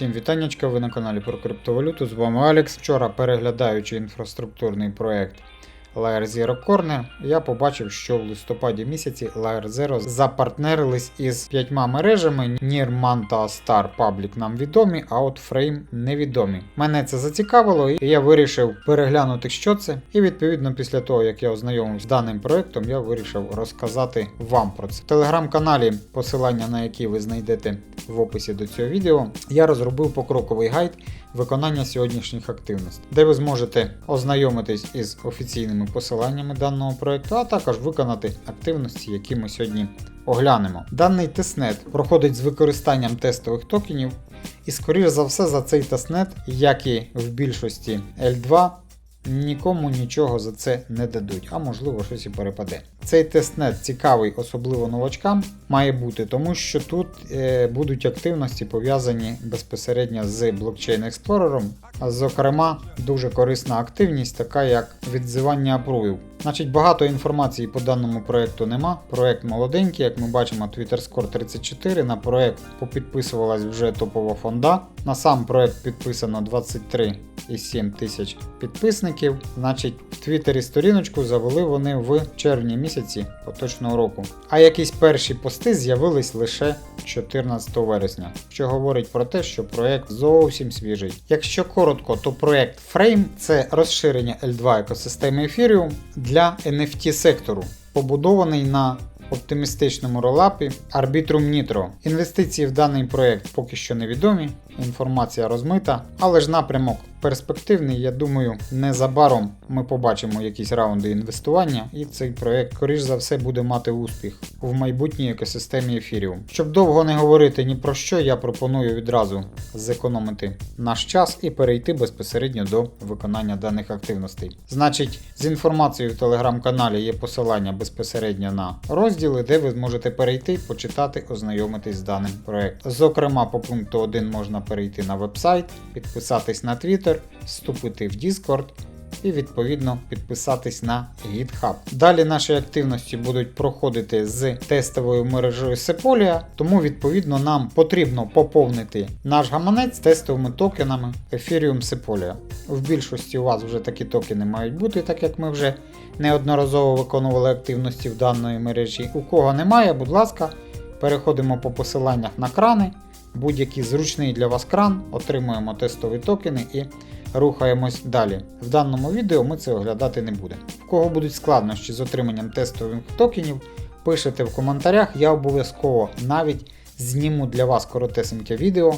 Всім вітаннячка, ви на каналі про криптовалюту. З вами Алекс. Вчора переглядаючи інфраструктурний проект Layer Zero Corner, я побачив, що в листопаді місяці Layer Zero запартнерились із п'ятьма мережами. Nirman та Star Public нам відомі, а от Frame невідомі. Мене це зацікавило, і я вирішив переглянути, що це. І відповідно після того, як я ознайомився з даним проектом, я вирішив розказати вам про це. В телеграм-каналі, посилання на який ви знайдете в описі до цього відео, я розробив покроковий гайд виконання сьогоднішніх активностей, де ви зможете ознайомитись із офіційними посиланнями даного проекту, а також виконати активності, які ми сьогодні оглянемо. Даний тестнет проходить з використанням тестових токенів, і, скоріш за все, за цей тестнет, як і в більшості L2, нікому нічого за це не дадуть, а можливо щось і перепаде. Цей тестнет цікавий, особливо новачкам, має бути, тому що тут е, будуть активності пов'язані безпосередньо з блокчейн експлорером. Зокрема, дуже корисна активність, така як відзивання апрувів. Значить, багато інформації по даному проекту нема. Проект молоденький, як ми бачимо, Twitter Score 34. На проект попідписувалась вже топова фонда. На сам проект підписано 23,7 тисяч підписників. Значить, в Твіттері сторіночку завели вони в червні місяці поточного року. А якісь перші пости з'явились лише 14 вересня, що говорить про те, що проект зовсім свіжий. Якщо коротко, то проект Frame це розширення L2 екосистеми Ethereum для NFT сектору, побудований на оптимістичному ролапі Arbitrum Nitro. Інвестиції в даний проект поки що невідомі, інформація розмита, але ж напрямок перспективний. Я думаю, незабаром ми побачимо якісь раунди інвестування, і цей проект, скоріш за все, буде мати успіх в майбутній екосистемі Ethereum. Щоб довго не говорити ні про що, я пропоную відразу зекономити наш час і перейти безпосередньо до виконання даних активностей. Значить, з інформацією в телеграм-каналі є посилання безпосередньо на розділи, де ви зможете перейти, почитати, ознайомитись з даним проектом. Зокрема, по пункту 1 можна перейти на вебсайт, підписатись на Twitter, вступити в Discord і відповідно підписатись на GitHub. Далі наші активності будуть проходити з тестовою мережею Sepolia, тому відповідно нам потрібно поповнити наш гаманець тестовими токенами Ethereum Sepolia. В більшості у вас вже такі токени мають бути, так як ми вже неодноразово виконували активності в даної мережі. У кого немає, будь ласка, переходимо по посиланнях на крани. Будь-який зручний для вас кран, отримуємо тестові токени і рухаємось далі. В даному відео ми це оглядати не будемо. В кого будуть складнощі з отриманням тестових токенів, пишете в коментарях, я обов'язково навіть зніму для вас коротесеньке відео,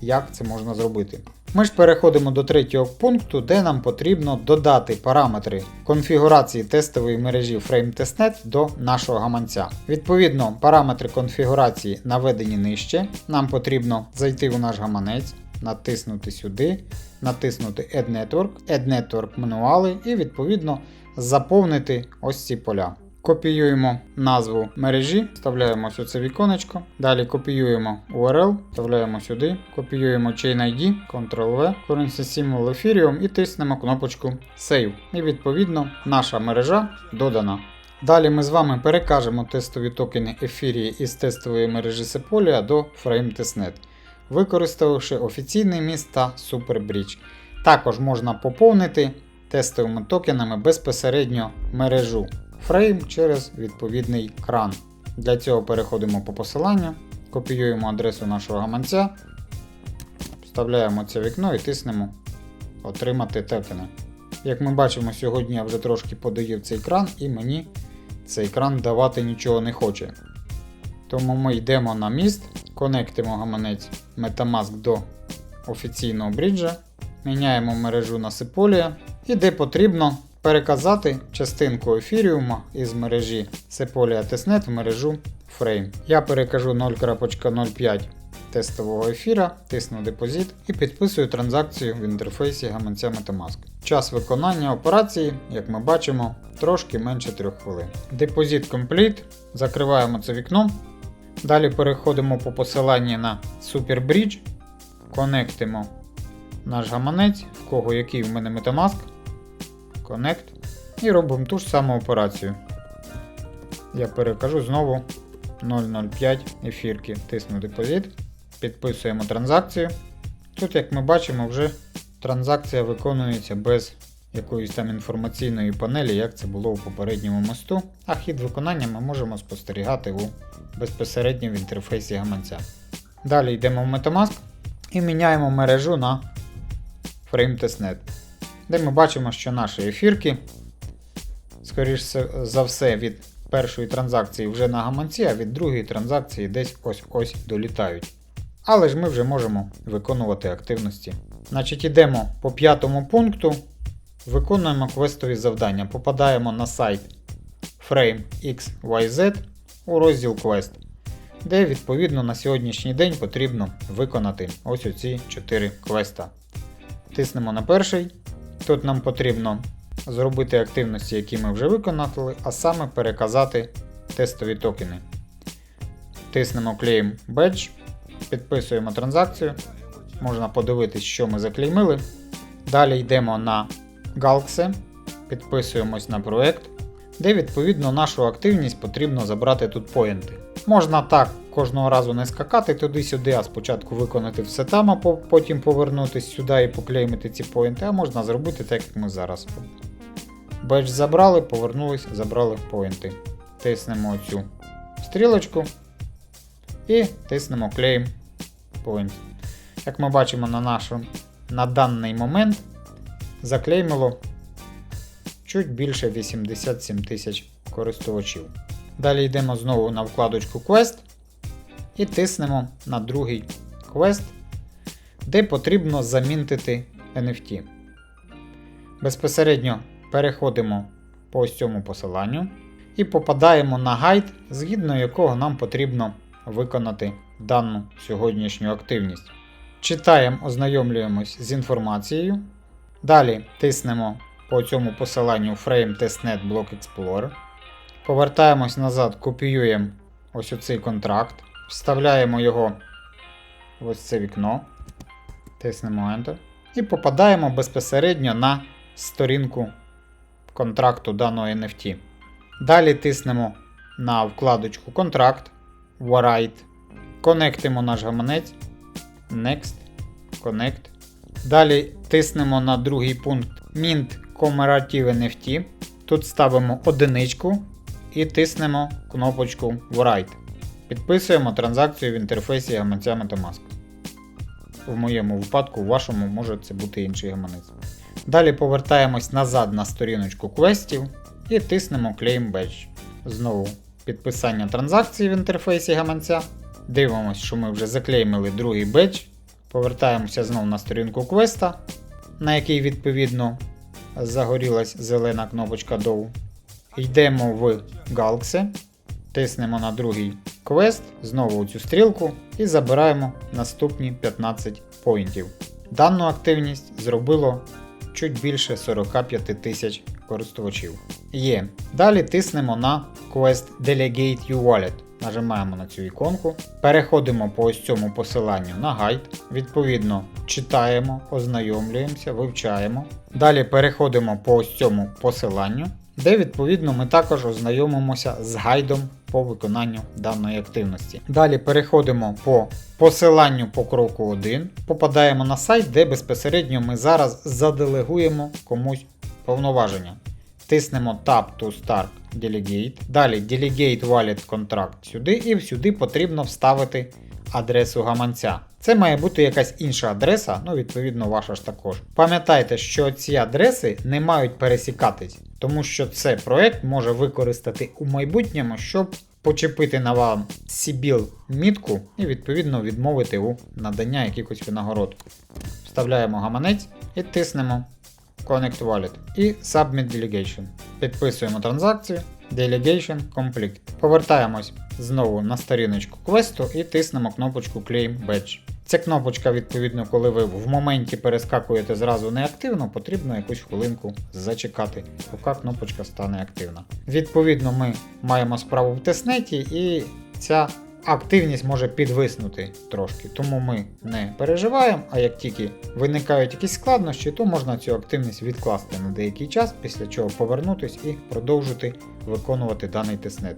як це можна зробити. Ми ж переходимо до третього пункту, де нам потрібно додати параметри конфігурації тестової мережі FrameTestNet до нашого гаманця. Відповідно, параметри конфігурації наведені нижче. Нам потрібно зайти в наш гаманець, натиснути сюди, натиснути Add Network, Add Network мануали і відповідно заповнити ось ці поля. Копіюємо назву мережі, вставляємо це віконечко. Далі копіюємо URL, вставляємо сюди, копіюємо Chain ID, Ctrl-V, Currency Symbol Ethereum і тиснемо кнопочку Save. І відповідно наша мережа додана. Далі ми з вами перекажемо тестові токени ефірії із тестової мережі Sepolia до FrameTestNet, використавши офіційний міст та SuperBridge. Також можна поповнити тестовими токенами безпосередньо мережу Frame через відповідний кран. Для цього переходимо по посиланню, копіюємо адресу нашого гаманця, вставляємо це вікно і тиснемо Отримати токени. Як ми бачимо, сьогодні я вже трошки подоїв цей кран і мені цей кран давати нічого не хоче. Тому ми йдемо на міст, конектимо гаманець Metamask до офіційного бріджа, міняємо мережу на Sepolia і де потрібно переказати частинку ефіріума із мережі Sepolia Testnet в мережу Frame. Я перекажу 0.05 тестового ефіра, тисну депозит і підписую транзакцію в інтерфейсі гаманця Metamask. Час виконання операції, як ми бачимо, трошки менше 3 хвилин. Депозит Complete, закриваємо це вікно. Далі переходимо по посиланні на SuperBridge, конектимо наш гаманець, в кого який в мене Metamask. Connect і робимо ту ж саму операцію. Я перекажу знову 0,05 ефірки. Тисну депозит, підписуємо транзакцію Тут, як ми бачимо, вже транзакція виконується без якоїсь там інформаційної панелі, як це було у попередньому мосту, а хід виконання ми можемо спостерігати у безпосередньо в інтерфейсі гаманця. Далі йдемо в Metamask і міняємо мережу на FrameTestNet, де ми бачимо, що наші ефірки, скоріш за все, від першої транзакції вже на гаманці, а від другої транзакції десь ось-ось долітають. Але ж ми вже можемо виконувати активності. Значить, йдемо по п'ятому пункту, виконуємо квестові завдання. Попадаємо на сайт FrameXYZ у розділ Quest, де відповідно на сьогоднішній день потрібно виконати ось оці 4 квеста. Тиснемо на перший. Тут нам потрібно зробити активності, які ми вже виконали, а саме переказати тестові токени. Тиснемо Claim Badge, підписуємо транзакцію. Можна подивитись, що ми заклеймили. Далі йдемо на Galxe, підписуємось на проект, де відповідно нашу активність потрібно забрати тут поінти. Можна так кожного разу не скакати туди-сюди, а спочатку виконати все там, а потім повернутися сюди і поклеймити ці поінти, а можна зробити так, як ми зараз. Бедж забрали, повернулись, забрали поінти. Тиснемо цю стрілочку і тиснемо Claim Point. Як ми бачимо на нашу, на даний момент заклеймило чуть більше 87 тисяч користувачів. Далі йдемо знову на вкладочку Quest і тиснемо на другий квест, де потрібно замінтити NFT. Безпосередньо переходимо по ось цьому посиланню і попадаємо на гайд, згідно якого нам потрібно виконати дану сьогоднішню активність. Читаємо, ознайомлюємось з інформацією. Далі тиснемо по цьому посиланню Frame Testnet Block Explorer. Повертаємось назад, копіюємо ось оцей контракт, вставляємо його в ось це вікно, тиснемо Enter і попадаємо безпосередньо на сторінку контракту даного NFT. Далі тиснемо на вкладочку Контракт, Write, конектимо наш гаманець, Next, Connect. Далі тиснемо на другий пункт Mint Commemorative NFT. Тут ставимо одиничку і тиснемо кнопочку Write. Підписуємо транзакцію в інтерфейсі гаманця Metamask. В моєму випадку, у вашому може це бути інший гаманець. Далі повертаємось назад на сторіночку квестів і тиснемо Claim Badge. Знову підписання транзакції в інтерфейсі гаманця. Дивимося, що ми вже заклеймили другий бедж. Повертаємося знову на сторінку квеста, на якій відповідно загорілась зелена кнопочка Dow. Йдемо в Galxe, тиснемо на другий квест, знову цю стрілку і забираємо наступні 15 поінтів. Дану активність зробило чуть більше 45 тисяч користувачів. Є. Далі тиснемо на Quest Delegate U-Wallet. Нажимаємо на цю іконку, переходимо по ось цьому посиланню на гайд. Відповідно, читаємо, ознайомлюємося, вивчаємо. Далі переходимо по ось цьому посиланню, де відповідно ми також ознайомимося з гайдом по виконанню даної активності. Далі переходимо по посиланню по кроку 1, попадаємо на сайт, де безпосередньо ми зараз заделегуємо комусь повноваження. Тиснемо Tab to Start Delegate. Далі Delegate Wallet Contract сюди, і сюди потрібно вставити адресу гаманця. Це має бути якась інша адреса, ну, відповідно, ваша ж також. Пам'ятайте, що ці адреси не мають пересікатись, тому що це проект може використати у майбутньому, щоб почепити на вам Сібіл мітку і відповідно відмовити у надання якихось винагород. Вставляємо гаманець і тиснемо Connect Wallet і Submit Delegation. Підписуємо транзакцію. Delegation Complete. Повертаємось знову на сторіночку квесту і тиснемо кнопочку Claim Badge. Ця кнопочка, відповідно, коли ви в моменті перескакуєте зразу неактивно, потрібно якусь хвилинку зачекати, поки кнопочка стане активна. Відповідно, ми маємо справу в тестнеті і ця активність може підвиснути трошки, тому ми не переживаємо, а як тільки виникають якісь складнощі, то можна цю активність відкласти на деякий час, після чого повернутись і продовжити виконувати даний тестнет.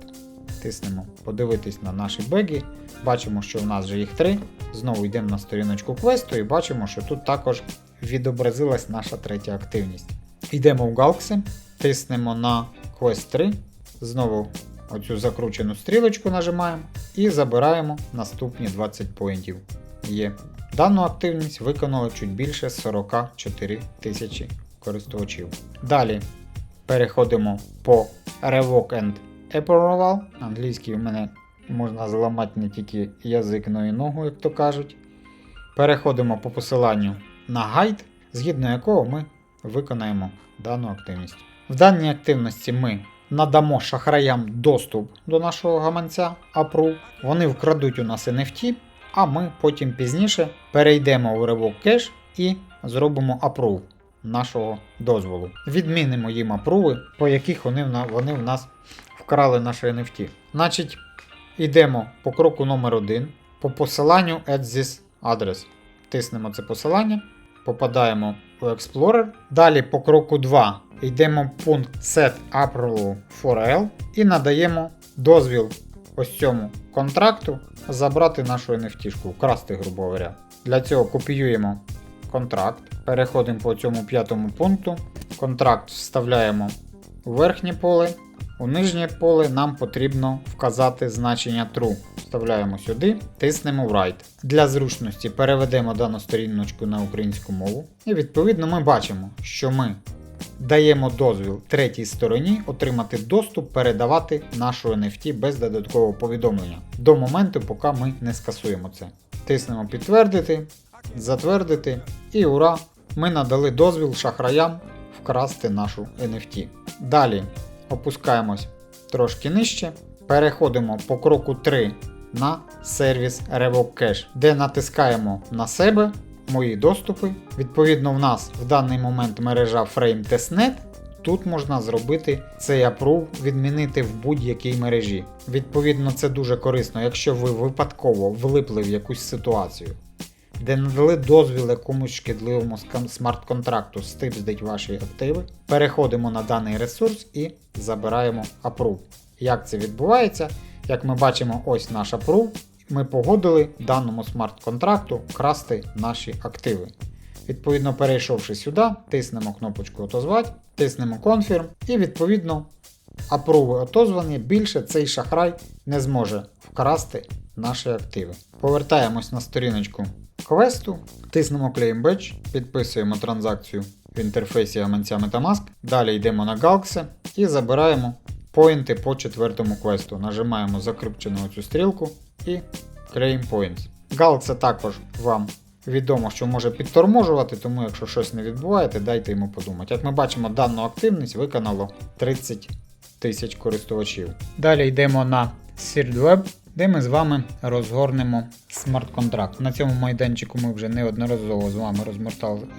Тиснемо подивитись на наші беги, Бачимо, що в нас вже їх три. Знову йдемо на сторіночку квесту і бачимо, що тут також відобразилась наша третя активність. Йдемо в Галкси, тиснемо на квест 3, знову оцю закручену стрілочку нажимаємо і забираємо наступні 20 поінтів. Є. Дану активність виконало чуть більше 44 тисячі користувачів. Далі переходимо по Revoke and Approval. Англійський у мене можна зламати не тільки язик, но і ногу, як то кажуть. Переходимо по посиланню на гайд, згідно якого ми виконаємо дану активність. В даній активності ми надамо шахраям доступ до нашого гаманця Approve. Вони вкрадуть у нас NFT, а ми потім пізніше перейдемо у Revoke Cache і зробимо Approve нашого дозволу. Відмінимо їм апруви, по яких вони, вони в нас вкрали наше NFT. Значить, йдемо по кроку номер 1 по посиланню Add this address. Тиснемо це посилання, попадаємо у Explorer. Далі по кроку 2 йдемо в пункт Set Approval for L і надаємо дозвіл ось цьому контракту забрати нашу NFT, вкрасти, грубо говоря. Для цього копіюємо контракт, переходимо по цьому п'ятому пункту. Контракт вставляємо у верхнє поле. У нижнє поле нам потрібно вказати значення true. Вставляємо сюди, тиснемо Write. Для зручності переведемо дану сторіночку на українську мову. І відповідно ми бачимо, що ми даємо дозвіл третій стороні отримати доступ, передавати нашу NFT без додаткового повідомлення до моменту, поки ми не скасуємо це. Тиснемо підтвердити, затвердити і ура! Ми надали дозвіл шахраям вкрасти нашу NFT. Далі опускаємось трошки нижче, переходимо по кроку 3 на сервіс Revoke Cache, де натискаємо на себе мої доступи. Відповідно, в нас в даний момент мережа Frame Testnet. Тут можна зробити цей апрув, відмінити в будь-якій мережі. Відповідно, це дуже корисно, якщо ви випадково влипли в якусь ситуацію, де надали дозвіл якомусь шкідливому смарт-контракту стипздить ваші активи. Переходимо на даний ресурс і забираємо апрув. Як це відбувається? Як ми бачимо, ось наш апрув. Ми погодили даному смарт-контракту красти наші активи. Відповідно, перейшовши сюди, тиснемо кнопочку Отозвати, тиснемо Confirm і відповідно апруви отозвані, більше цей шахрай не зможе вкрасти наші активи. Повертаємось на сторіночку квесту, тиснемо Claim Badge, підписуємо транзакцію в інтерфейсі гаманця Metamask. Далі йдемо на Galxe і забираємо поінти по четвертому квесту. Нажимаємо закріпчену цю стрілку і Claim Points. Galxe також вам відомо, що може підторможувати, тому якщо щось не відбуваєте, дайте йому подумати. Як ми бачимо, дану активність виконало 30 тисяч користувачів. Далі йдемо на SeedWeb, де ми з вами розгорнемо смарт-контракт. На цьому майданчику ми вже неодноразово з вами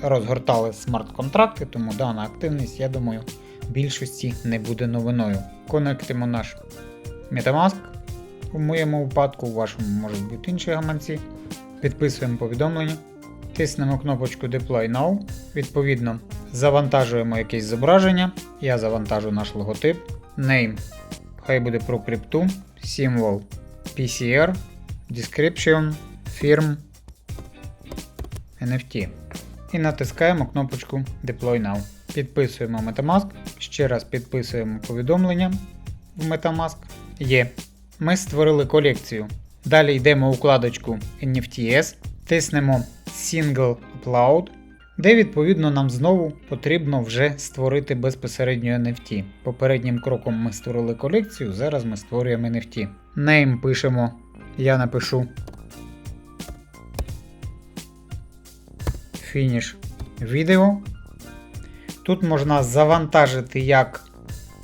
розгортали, смарт-контракти, тому дана активність, я думаю, більшості не буде новиною. Конектимо наш Metamask. У моєму випадку, у вашому можуть бути інші гаманці. Підписуємо повідомлення, тиснемо кнопочку Deploy Now. Відповідно, завантажуємо якесь зображення. Я завантажу наш логотип. Name. Хай буде про крипту. Символ PCR. Description. Firm. NFT. І натискаємо кнопочку Deploy Now. Підписуємо Metamask. Ще раз підписуємо повідомлення в Metamask. Є. Ми створили колекцію. Далі йдемо у вкладочку NFTS, тиснемо Single Upload, де відповідно нам знову потрібно вже створити безпосередньо NFT. Попереднім кроком ми створили колекцію, зараз ми створюємо NFT. Name пишемо, я напишу Finish відео. Тут можна завантажити як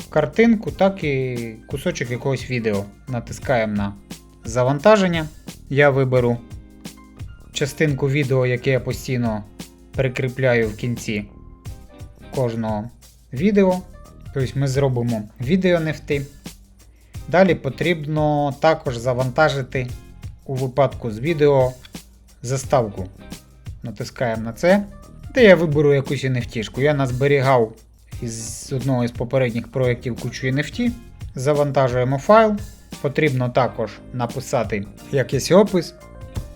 картинку, так і кусочок якогось відео. Натискаємо на завантаження. Я виберу частинку відео, яке я постійно прикріпляю в кінці кожного відео. Тобто ми зробимо відео NFT. Далі потрібно також завантажити у випадку з відео заставку. Натискаємо на це. Де я виберу якусь NFT. Я назберігав із одного із попередніх проєктів кучу NFT. Завантажуємо файл. Потрібно також написати якийсь опис.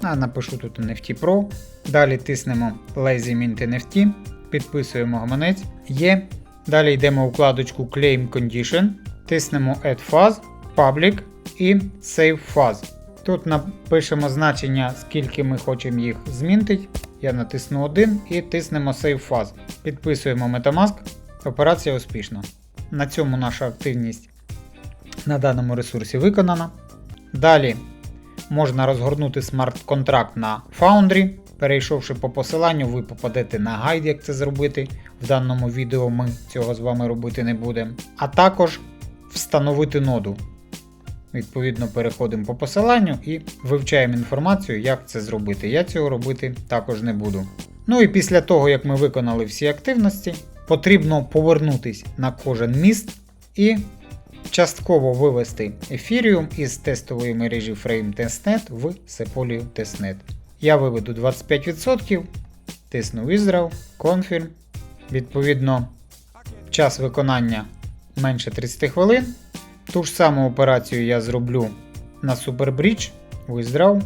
А напишу тут NFT Pro. Далі тиснемо Lazy Mint NFT, підписуємо гаманець. Є. Далі йдемо у вкладочку Claim Condition, тиснемо Add Fuzz, Public і Save Fuzz. Тут напишемо значення, скільки ми хочемо їх змінтити. Я натисну 1 і тиснемо Save Fuzz. Підписуємо Metamask. Операція успішна. На цьому наша активність на даному ресурсі виконана. Далі можна розгорнути смарт-контракт на Foundry. Перейшовши по посиланню, ви попадете на гайд, як це зробити. В даному відео ми цього з вами робити не будемо. А також встановити ноду. Відповідно, переходимо по посиланню і вивчаємо інформацію, як це зробити. Я цього робити також не буду. Ну і після того, як ми виконали всі активності, потрібно повернутись на кожен міст і частково вивести Ethereum із тестової мережі Frame Testnet в Sepolio Testnet. Я виведу 25%, тисну Withdraw, Confirm. Відповідно, час виконання менше 30 хвилин. Ту ж саму операцію я зроблю на Superbridge, Withdraw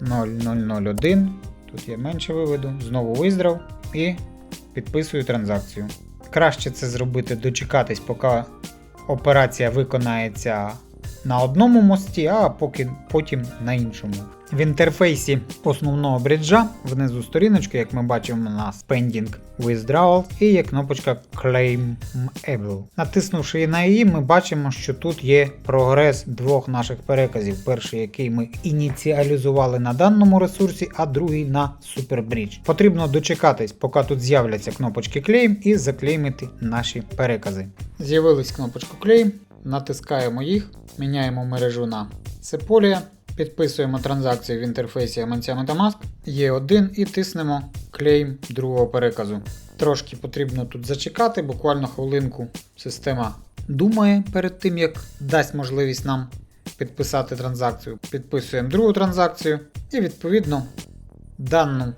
0001. Тут я менше виведу, знову Withdraw і підписую транзакцію. Краще це зробити, дочекатись, поки операція виконається на одному мості, а поки, потім на іншому. В інтерфейсі основного бриджа внизу сторіночки, як ми бачимо, у нас Pending Withdrawal і є кнопочка Claimable. Натиснувши на її, ми бачимо, що тут є прогрес двох наших переказів. Перший, який ми ініціалізували на даному ресурсі, а другий на Superbridge. Потрібно дочекатись, поки тут з'являться кнопочки Claim і заклеймити наші перекази. З'явилась кнопочка Claim, натискаємо їх, міняємо мережу на Sepolia. Підписуємо транзакцію в інтерфейсі гаманця Metamask, Є1 і тиснемо клейм другого переказу. Трошки потрібно тут зачекати, буквально хвилинку система думає перед тим, як дасть можливість нам підписати транзакцію. Підписуємо другу транзакцію і відповідно дану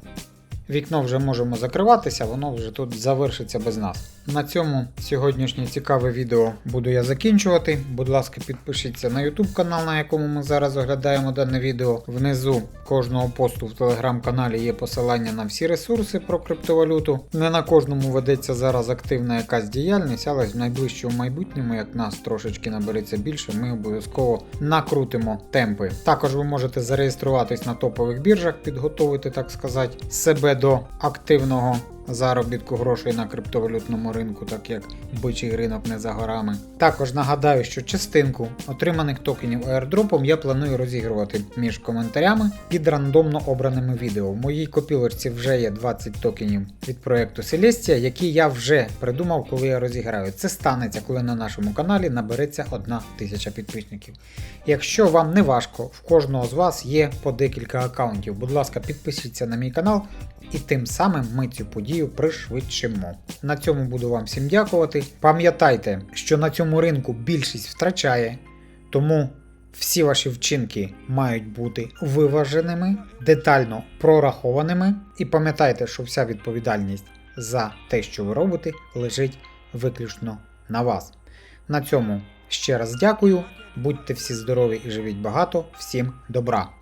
вікно вже можемо закриватися, воно вже тут завершиться без нас. На цьому сьогоднішнє цікаве відео буду я закінчувати. Будь ласка, підпишіться на YouTube канал, на якому ми зараз оглядаємо дане відео. Внизу кожного посту в телеграм-каналі є посилання на всі ресурси про криптовалюту. Не на кожному ведеться зараз активна якась діяльність, але в найближчому майбутньому, як нас трошечки набереться більше, ми обов'язково накрутимо темпи. Також ви можете зареєструватись на топових біржах, підготовити, так сказати, себе до активного заробітку грошей на криптовалютному ринку, так як бичий ринок не за горами. Також нагадаю, що частинку отриманих токенів airdropом я планую розігрувати між коментарями під рандомно обраними відео. В моїй копілочці вже є 20 токенів від проекту Celestia, які я вже придумав, коли я розіграю. Це станеться, коли на нашому каналі набереться 1 тисяча підписників. Якщо вам не важко, в кожного з вас є по декілька аккаунтів. Будь ласка, підпишіться на мій канал, і тим самим ми цю подію пришвидшимо. На цьому буду вам всім дякувати. Пам'ятайте, що на цьому ринку більшість втрачає, тому всі ваші вчинки мають бути виваженими, детально прорахованими. І пам'ятайте, що вся відповідальність за те, що ви робите, лежить виключно на вас. На цьому ще раз дякую. Будьте всі здорові і живіть багато. Всім добра!